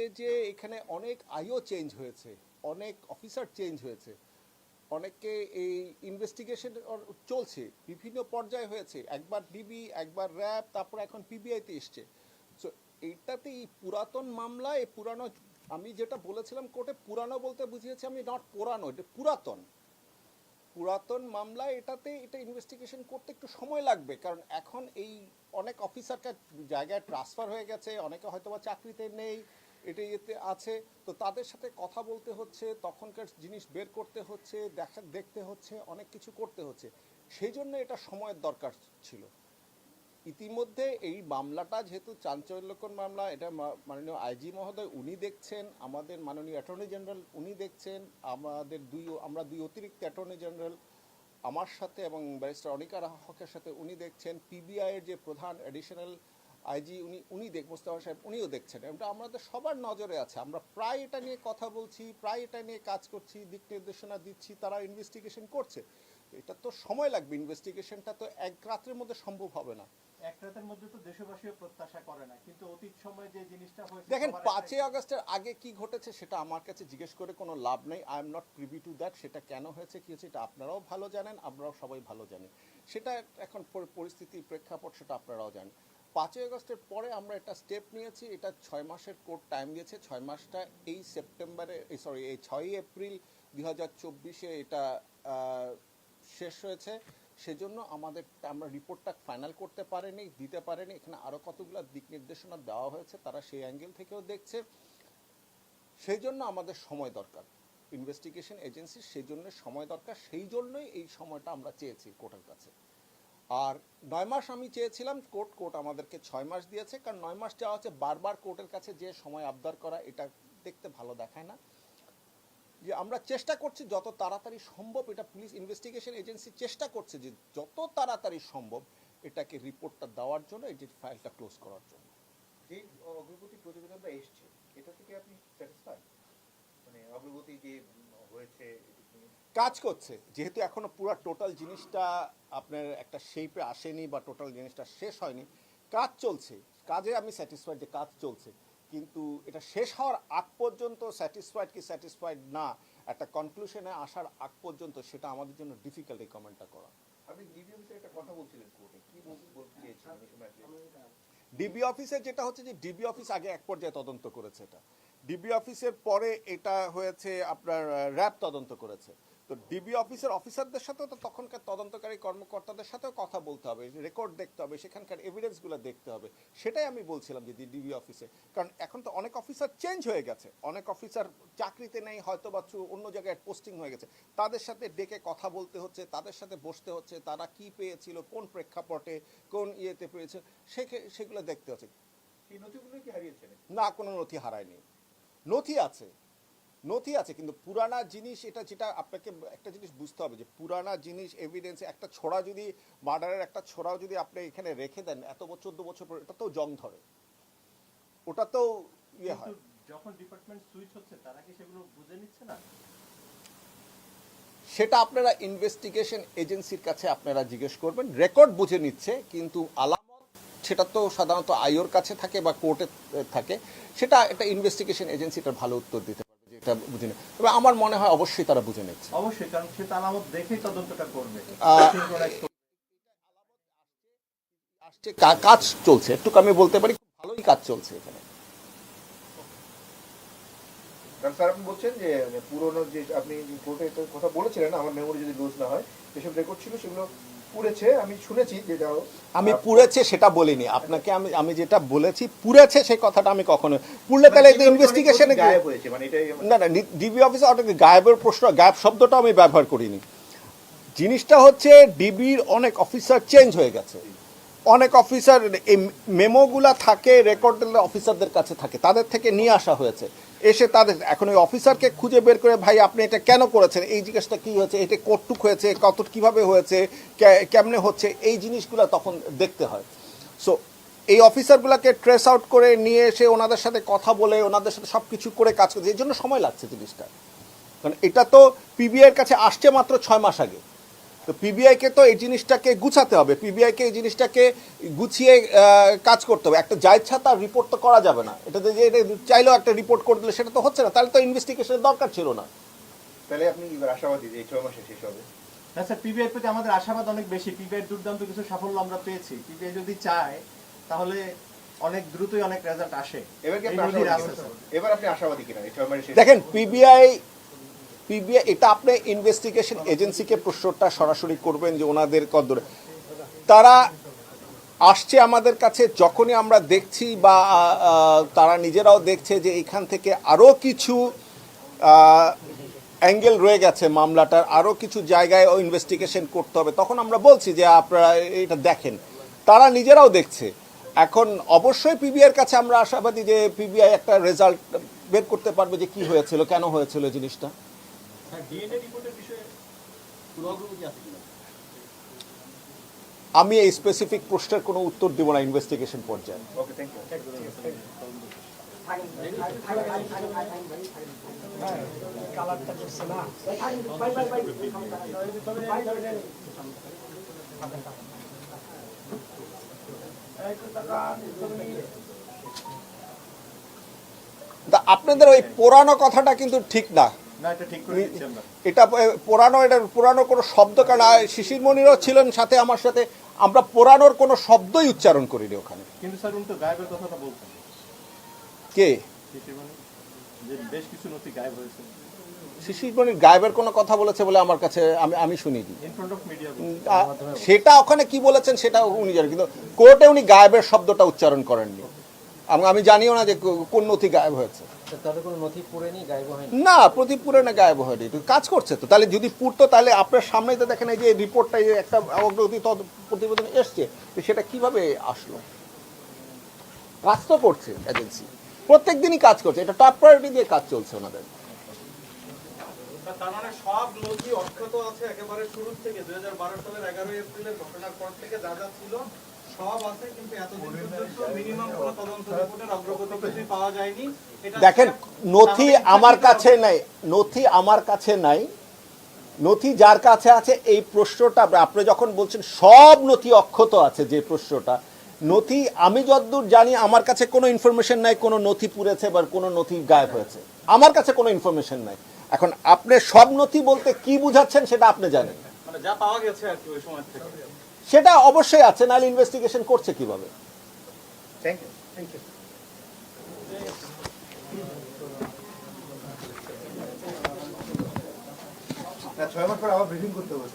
এতে যে এখানে অনেক আইও চেঞ্জ হয়েছে, অনেক অফিসার চেঞ্জ হয়েছে অনেকে এই ইনভেস্টিগেশন চলছে, বিভিন্ন পর্যায়ে হয়েছে, একবার ডিবি একবার র্যাব তারপর এখন পিবিআইতে এসছে। সো এইটাতে এই পুরাতন মামলা, এই পুরানো, আমি যেটা বলেছিলাম কোর্টে, পুরানো বলতে বুঝিয়েছি আমি নট পুরানো, এটা পুরাতন। পুরাতন মামলা, এটাতে, এটা ইনভেস্টিগেশন করতে একটু সময় লাগবে, কারণ এখন এই অনেক অফিসারকে জায়গায় ট্রান্সফার হয়ে গেছে, অনেকে হয়তো বা চাকরিতে নেই এটা ইয়েতে আছে। তো তাদের সাথে কথা বলতে হচ্ছে, তখনকার জিনিস বের করতে হচ্ছে, দেখা, দেখতে হচ্ছে, অনেক কিছু করতে হচ্ছে। সেই জন্য এটা সময়ের দরকার ছিল। ইতিমধ্যে এই মামলাটা যেহেতু চাঞ্চল্যকর মামলা, এটা মাননীয় আইজি মহোদয় উনি দেখছেন, আমাদের মাননীয় অ্যাটর্নি জেনারেল উনি দেখছেন, আমাদের দুই, আমরা দুই অতিরিক্ত অ্যাটর্নি জেনারেল আমার সাথে এবং ব্যারিস্টার অনিকা হকের সাথে উনি দেখছেন। পিবিআইয়ের যে প্রধান অ্যাডিশনাল আইজি উনি উনি দেখ মোস্তফা সাহেব উনিও দেখছেন। এটা আমাদের সবার নজরে আছে। আমরা প্রায় এটা নিয়ে কথা বলছি প্রায় এটা নিয়ে কাজ করছি দিক নির্দেশনা দিচ্ছি তারা ইনভেস্টিগেশন করছে। এটা তো সময় লাগবে। ইনভেস্টিগেশনটা তো এক রাত্রের মধ্যে সম্ভব হবে না। এক রাতের মধ্যে তো দেশবাসীও প্রত্যাশা করে না। কিন্তু অতীত সময়ে যে জিনিসটা হয়েছে দেখেন পাঁচই আগস্টের আগে কি ঘটেছে সেটা আমার কাছে জিজ্ঞেস করে কোনো লাভ নেই। I am not privy to that সেটা কেন হয়েছে কি হয়েছে এটা আপনারাও ভালো জানেন আমরাও সবাই ভালো জানি। সেটা এখন পরি- পরিস্থিতি প্রেক্ষাপট সেটা আপনারাও জানেন। পাঁচই আগস্টের পরে আমরা একটা স্টেপ নিয়েছি, এটা ছয় মাসের কোর্ট টাইম দিয়েছে, ছয় মাসটা এই সেপ্টেম্বরে সরি এই ছয়ই এপ্রিল দুই হাজার চব্বিশে এটা শেষ হয়েছে। সেজন্য আমাদের, আমরা রিপোর্টটা ফাইনাল করতে পারেনি, দিতে পারেনি। এখানে আরও কতগুলো দিক নির্দেশনা দেওয়া হয়েছে, তারা সেই অ্যাঙ্গেল থেকেও দেখছে। সেই জন্য আমাদের সময় দরকার। ইনভেস্টিগেশন এজেন্সির সেই জন্য সময় দরকার, সেই জন্যই এই সময়টা আমরা চেয়েছি কোর্টের কাছে। আর নয় মাস আমি চেয়েছিলাম কোর্ট কোর্ট আমাদেরকে ছয় মাস দিয়েছে, কারণ নয় মাস চাওয়া হচ্ছে বারবার কোর্টের কাছে যে সময় আবদার করা, এটা দেখতে ভালো দেখায় না। যে আমরা চেষ্টা করছি যত তাড়াতাড়ি সম্ভব এটা পুলিশ ইনভেস্টিগেশন এজেন্সি চেষ্টা করছে যে যত তাড়াতাড়ি সম্ভব এটাকে রিপোর্টটা দেওয়ার জন্য, এই যে ফাইলটা ক্লোজ করার জন্য। যে অগ্রগতি প্রতিবেদনটা এসছে এটা থেকে আপনি স্যাটিসফাই কাজ করছে। যেহেতু এখনও পুরো টোটাল জিনিসটা আপনার একটা শেপে আসেনি বা টোটাল জিনিসটা শেষ হয়নি কাজ চলছে। কাজে আমি স্যাটিসফাইড যে কাজ চলছে। কিন্তু এটা শেষ হওয়ার আগ পর্যন্ত স্যাটিসফাইড কি স্যাটিসফাইড না একটা কনক্লুশনে আসার আগ পর্যন্ত সেটা আমাদের জন্য ডিফিকাল্ট এই কমেন্টটা করা? ডিবি অফিসে যেটা হচ্ছে যে ডিবি অফিস আগে এক পর্যায়ে তদন্ত করেছে এটা। ডিবি অফিসের পরে এটা হয়েছে আপনার র্যাব তদন্ত করেছে। তো ডিবি অফিসের অফিসারদের সাথেও তো তখনকার তদন্তকারী কর্মকর্তাদের সাথেও কথা বলতে হবে রেকর্ড দেখতে হবে সেখানকার এভিডেন্সগুলো দেখতে হবে। সেটাই আমি বলছিলাম যে ডিবি অফিসে। কারণ এখন তো অনেক অফিসার চেঞ্জ হয়ে গেছে। অনেক অফিসার চাকরিতে নেই হয়তো বা অন্য জায়গায় পোস্টিং হয়ে গেছে। তাদের সাথে ডেকে কথা বলতে হচ্ছে তাদের সাথে বসতে হচ্ছে তারা কি পেয়েছিল কোন প্রেক্ষাপটে কোন ইয়েতে পেয়েছে সে- সেগুলো দেখতে হচ্ছে। না কোনো নথি হারায়নি। নথি আছে নথি আছে কিন্তু পুরানা জিনিস এটা যেটা আপনাকে একটা জিনিস বুঝতে হবে যে পুরানা জিনিস এভিডেন্স একটা ছোড়া যদি মার্ডারের একটা ছোড়াও যদি আপনি এখানে রেখে দেন এত বছর চোদ্দ বছর পর এটা তো জং ধরে। ওটা তো ইয়ে হয়। যখন ডিপার্টমেন্ট সুইচ হচ্ছে তারা কি সেগুলো বুঝে নিচ্ছে না? সেটা আপনারা ইনভেস্টিগেশন এজেন্সির কাছে আপনারা জিজ্ঞেস করবেন রেকর্ড বুঝে নিচ্ছে কিন্তু আলামত সেটা তো সাধারণত আইওর কাছে থাকে বা কোর্টে থাকে সেটা একটা ইনভেস্টিগেশন এজেন্সিটার ভালো উত্তর দিতে পারবে যে এটা বুঝে নেয় তবে আমার মনে হয় অবশ্যই তারা বুঝে নিচ্ছে। অবশ্যই কারণ সে দেখেই তদন্তটা করবে। আসছে কাজ চলছে একটু আমি বলতে পারি ভালোই কাজ চলছে এখানে। কারণ স্যার আপনি বলছেন যে পুরোনো যে আপনি কোর্টে কথা বলেছিলেন আমার মেমোরি যদি লুজ না হয় যেসব রেকর্ড ছিল সেগুলো পুড়েছে আমি শুনেছি যে আমি পুড়েছে সেটা বলিনি। আপনাকে আমি আমি যেটা বলেছি পুড়েছে সেই কথাটা আমি কখনো পুড়লে তাহলে ইনভেস্টিগেশনে গায়েব হয়েছে মানে না না ডিবি অফিসে অনেক গায়েবের প্রশ্ন গায়েব শব্দটা আমি ব্যবহার করিনি। জিনিসটা হচ্ছে ডিবির অনেক অফিসার চেঞ্জ হয়ে গেছে। অনেক অফিসার এই মেমোগুলা থাকে রেকর্ড অফিসারদের কাছে থাকে তাদের থেকে নিয়ে আসা হয়েছে। এসে তাদের, এখন ওই অফিসারকে খুঁজে বের করে, ভাই, আপনি এটা কেন করেছেন? এই জিজ্ঞাসটা কী হয়েছে? এটা কতটুক হয়েছে? কত, কীভাবে হয়েছে? কেমনে হচ্ছে? এই জিনিসগুলো তখন দেখতে হয়। সো এই অফিসারগুলোকে ট্রেস আউট করে নিয়ে এসে ওনাদের সাথে কথা বলে, ওনাদের সাথে সব কিছু করে কাজ করছে এই জন্য সময় লাগছে জিনিসটা। কারণ এটা তো পিবিআই এর কাছে আসছে মাত্র ছয় মাস আগে। তো পিবিআইকে তো এই জিনিসটাকে গুছাতে হবে। পিবিআইকে এই জিনিসটাকে গুছিয়ে কাজ করতে হবে। একটা যা ইচ্ছা তার রিপোর্ট তো করা যাবে না। এটাতে যে এটা চাইলেও একটা রিপোর্ট করে দিলে সেটা তো হচ্ছে না। তাহলে তো ইনভেস্টিগেশনের দরকার ছিল না। তাহলে আপনি এবার আশাবাদী যে এই ছয় মাসে শেষ হবে। না স্যার পিবিআই প্রতি আমাদের আশাবাদ অনেক বেশি। পিবিআই দুর্দান্ত কিছু সাফল্য আমরা পেয়েছি। পিবিআই যদি চায় তাহলে অনেক দ্রুতই অনেক রেজাল্ট আসে। এবার কি আপনি আশাবাদী এবার আপনি আশাবাদী কিনা? এই ছয় মাসে দেখেন পিবিআই পিবিআই এটা আপনি ইনভেস্টিগেশন এজেন্সিকে প্রশ্নটা সরাসরি করবেন যে ওনাদের কদরে তারা আসছে আমাদের কাছে যখনই আমরা দেখছি বা তারা নিজেরাও দেখছে যে এখান থেকে আরও কিছু অ্যাঙ্গেল রয়ে গেছে মামলাটার আরও কিছু জায়গায় ও ইনভেস্টিগেশন করতে হবে। তখন আমরা বলছি যে আপনারা এটা দেখেন। তারা নিজেরাও দেখছে। এখন অবশ্যই পিবিআইয়ের কাছে আমরা আশাবাদী যে পিবিআই একটা রেজাল্ট বের করতে পারবে যে কি হয়েছিল, কেন হয়েছিল জিনিসটা। আমি এই স্পেসিফিক প্রশ্নের কোনো উত্তর দেব না ইনভেস্টিগেশন পর্যায়ে। ওকে থ্যাংক ইউ তা আপনাদের ওই পুরানো কথাটা কিন্তু ঠিক না। এটা পুরানো এটা পুরানো কোনো শব্দ কারণ শিশির মনিরও ছিলেন সাথে আমার সাথে। আমরা পুরানোর কোনো শব্দই উচ্চারণ করিনি ওখানে। কিন্তু স্যার উনি তো গায়েবের কথাটা বলছেন। কে? শিশির যে বেশ কিছু নথি গায়েব হয়েছে। শিশির মনির গায়েবের কোনো কথা বলেছে বলে আমার কাছে আমি আমি শুনিনি। সেটা ওখানে কি বলেছেন সেটা উনি জানেন কিন্তু কোর্টে উনি গায়েবের শব্দটা উচ্চারণ করেননি। আমি জানিও না যে কোন নথি গায়েব হয়েছে। নথি পুরেনি গায়েব হয়নি? না গায়েব হয়নি। কাজ করছে তো। তাহলে যদি পুরতো তাহলে আপনার সামনেই তো দেখেন এই যে রিপোর্টটা যে একটা অগ্রগতি প্রতিবেদন এসছে তো সেটা কীভাবে আসলো? কাজ তো করছে এজেন্সি প্রত্যেক দিনই কাজ করছে। এটা টপ প্রায়োরিটি দিয়ে কাজ চলছে ওনাদের। তার মানে সব নথি অক্ষত আছে একেবারে শুরু থেকে। দুই সালের এগারোই এপ্রিলের ঘটনার পর থেকে যা যা ছিল দেখেন নথি আমার কাছে নাই নথি আমার কাছে নাই। নথি যার কাছে আছে এই প্রশ্নটা আপনি যখন বলছেন সব নথি অক্ষত আছে যে প্রশ্নটা নথি আমি যতদূর জানি আমার কাছে কোনো ইনফরমেশন নাই কোনো নথি পুড়েছে বা কোনো নথি গায়েব হয়েছে। আমার কাছে কোনো ইনফরমেশন নাই। এখন আপনি সব নথি বলতে কি বুঝাচ্ছেন সেটা আপনি জানেন। যা পাওয়া গেছে আর কি ওই সময় থেকে। সেটা অবশ্যই আছে নাহলে ইনভেস্টিগেশন করছে কীভাবে? থ্যাংক ইউ থ্যাংক ইউ ছয় মাস পর আবার ব্রিফিং করতে হবে।